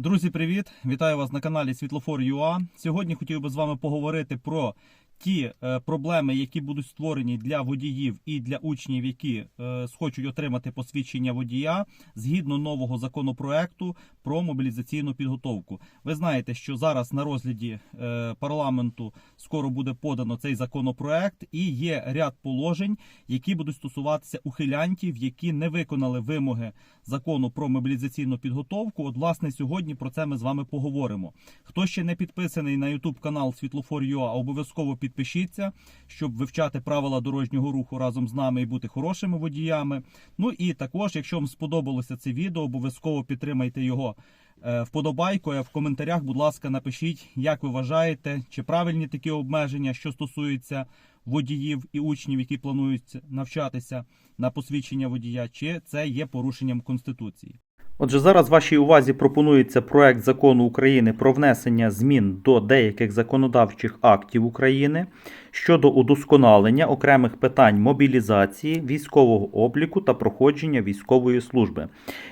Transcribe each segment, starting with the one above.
Друзі, привіт! Вітаю вас на каналі Світлофор.ua. Сьогодні хотів би з вами поговорити про ті е, проблеми, які будуть створені для водіїв і для учнів, які е, схочуть отримати посвідчення водія згідно нового законопроекту про мобілізаційну підготовку. Ви знаєте, що зараз на розгляді е, парламенту скоро буде подано цей законопроект, і є ряд положень, які будуть стосуватися ухилянтів, які не виконали вимоги закону про мобілізаційну підготовку. От, власне, сьогодні про це ми з вами поговоримо. Хто ще не підписаний на YouTube канал Світлофор.ua, обов'язково підпишіться, щоб вивчати правила дорожнього руху разом з нами і бути хорошими водіями. Ну і також, якщо вам сподобалося це відео, обов'язково підтримайте його е, вподобайкою. В коментарях, будь ласка, напишіть, як ви вважаєте, чи правильні такі обмеження, що стосуються водіїв і учнів, які планують навчатися на посвідчення водія, чи це є порушенням конституції. Отже, зараз вашій увазі пропонується проект закону України про внесення змін до деяких законодавчих актів України щодо удосконалення окремих питань мобілізації, військового обліку та проходження військової служби.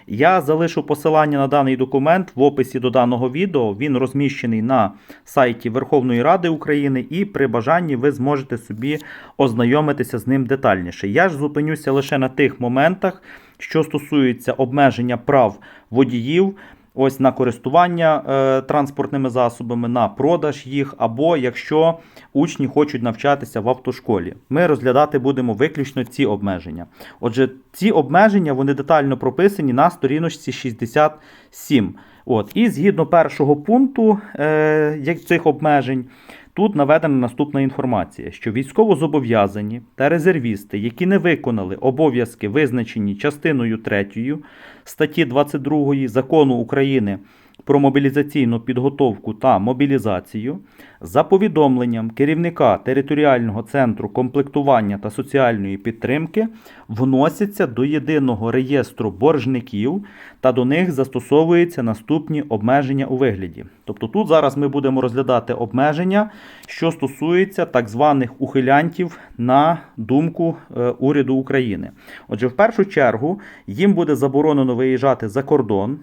Я залишу посилання на даний документ в описі до даного відео. Він розміщений на сайті Верховної Ради України, і при бажанні ви зможете собі ознайомитися з ним детальніше. Я ж зупинюся лише на тих моментах, що стосується обмеження прав водіїв. Ось на користування е, транспортними засобами, на продаж їх, або якщо учні хочуть навчатися в автошколі. Ми розглядати будемо виключно ці обмеження. Отже, ці обмеження вони детально прописані на сторіночці 67. От, І згідно першого пункту е, цих обмежень, Тут наведена наступна інформація, що військовозобов'язані та резервісти, які не виконали обов'язки, визначені частиною 3 статті 22 закону України про мобілізаційну підготовку та мобілізацію, за повідомленням керівника територіального центру комплектування та соціальної підтримки вносяться до єдиного реєстру боржників та до них застосовуються наступні обмеження у вигляді. Тобто тут зараз ми будемо розглядати обмеження, що стосуються так званих ухилянтів на думку е, уряду України. Отже, в першу чергу їм буде заборонено виїжджати за кордон.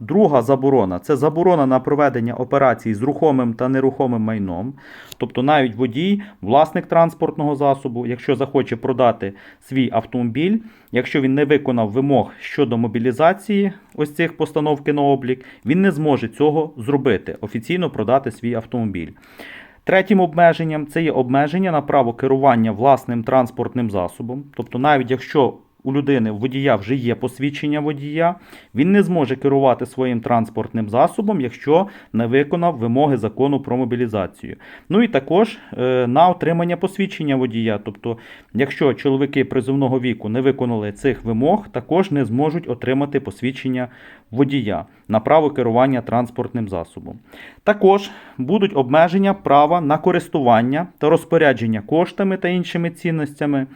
Друга заборона це заборона на проведення операцій з рухомим та нерухомим майном. Тобто навіть водій, власник транспортного засобу, якщо захоче продати свій автомобіль, якщо він не виконав вимог щодо мобілізації ось цих постановки на облік, він не зможе цього зробити, офіційно продати свій автомобіль. Третім обмеженням це є обмеження на право керування власним транспортним засобом. Тобто, навіть якщо у людини, водія вже є посвідчення водія, він не зможе керувати своїм транспортним засобом, якщо не виконав вимоги закону про мобілізацію. Ну і також е, на отримання посвідчення водія. Тобто, якщо чоловіки призовного віку не виконали цих вимог, також не зможуть отримати посвідчення водія на право керування транспортним засобом. Також будуть обмеження права на користування та розпорядження коштами та іншими цінностями.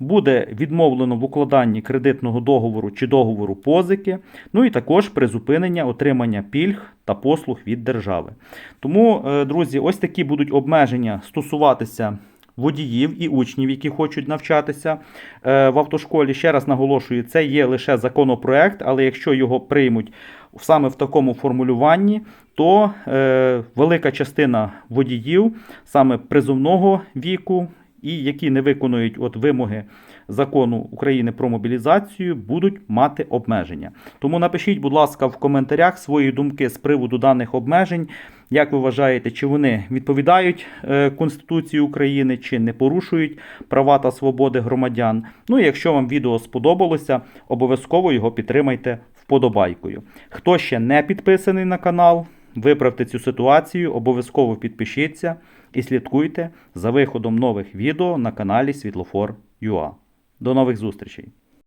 Буде відмовлено в укладанні кредитного договору чи договору позики, ну і також призупинення отримання пільг та послуг від держави. Тому, е, друзі, ось такі будуть обмеження стосуватися. Водіїв і учнів, які хочуть навчатися е, в автошколі. Ще раз наголошую, це є лише законопроект, але якщо його приймуть саме в такому формулюванні, то е, велика частина водіїв саме призовного віку і які не виконують от вимоги закону України про мобілізацію, будуть мати обмеження. Тому напишіть, будь ласка, в коментарях свої думки з приводу даних обмежень. Як ви вважаєте, чи вони відповідають е, Конституції України, чи не порушують права та свободи громадян? Ну і якщо вам відео сподобалося, обов'язково його підтримайте вподобайкою. Хто ще не підписаний на канал, виправте цю ситуацію, обов'язково підпишіться і слідкуйте за виходом нових відео на каналі Світлофор.ua. До нових зустрічей!